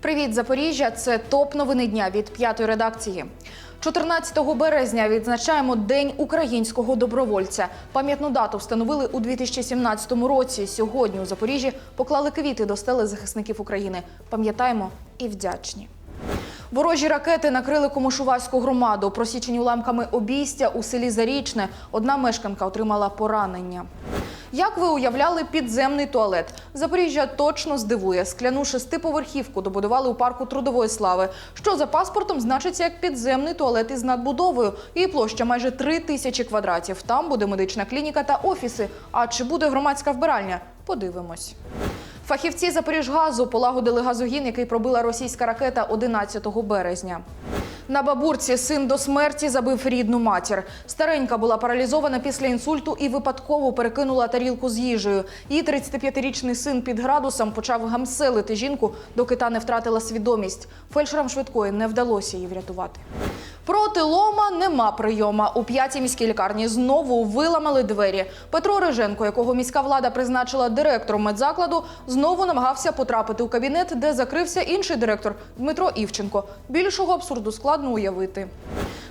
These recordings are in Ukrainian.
Привіт, Запоріжжя! Це топ новини дня від п'ятої редакції. 14 березня відзначаємо День українського добровольця. Пам'ятну дату встановили у 2017 році. Сьогодні у Запоріжжі поклали квіти до стели захисників України. Пам'ятаємо і вдячні. Ворожі ракети накрили Комишувацьку громаду. Просічені уламками обійстя у селі Зарічне. Одна мешканка отримала поранення. Як ви уявляли підземний туалет? Запоріжжя точно здивує. Скляну шестиповерхівку добудували у парку трудової слави. Що за паспортом значиться як підземний туалет із надбудовою. Її площа майже три тисячі квадратів. Там буде медична клініка та офіси. А чи буде громадська вбиральня? Подивимось. Фахівці Запоріжгазу полагодили газогін, який пробила російська ракета 11 березня. На бабурці син до смерті забив рідну матір. Старенька була паралізована після інсульту і випадково перекинула тарілку з їжею. Її 35-річний син під градусом почав гамселити жінку, доки та не втратила свідомість. Фельдшерам швидкої не вдалося її врятувати. Проти лома нема прийома. У п'ятій міській лікарні знову виламали двері. Петро Риженко, якого міська влада призначила директором медзакладу, знову намагався потрапити у кабінет, де закрився інший директор Дмитро Івченко. Більшого абсурду складно уявити.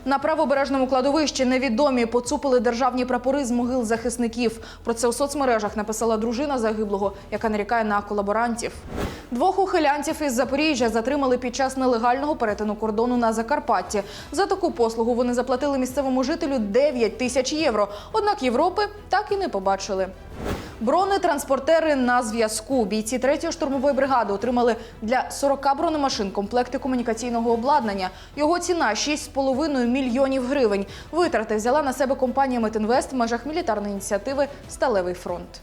На правобережному кладовищі невідомі поцупили державні прапори з могил захисників. Про це у соцмережах написала дружина загиблого, яка нарікає на колаборантів. Двох ухилянців із Запоріжжя затримали під час нелегального перетину кордону на Закарпатті. За таку послугу вони заплатили місцевому жителю 9 тисяч євро. Однак Європи так і не побачили. Бронетранспортери на зв'язку. Бійці 3-ї штурмової бригади отримали для 40 бронемашин комплекти комунікаційного обладнання. Його ціна 6,5 мільйонів гривень. Витрати взяла на себе компанія Метинвест в межах мілітарної ініціативи Сталевий фронт.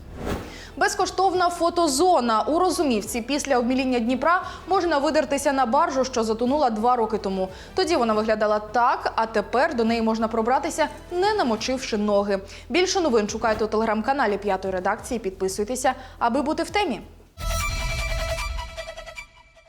Безкоштовна фотозона у Розумівці після обміління Дніпра можна видертися на баржу, що затонула два роки тому. Тоді вона виглядала так, а тепер до неї можна пробратися, не намочивши ноги. Більше новин шукайте у телеграм-каналі п'ятої редакції. Підписуйтеся, аби бути в темі.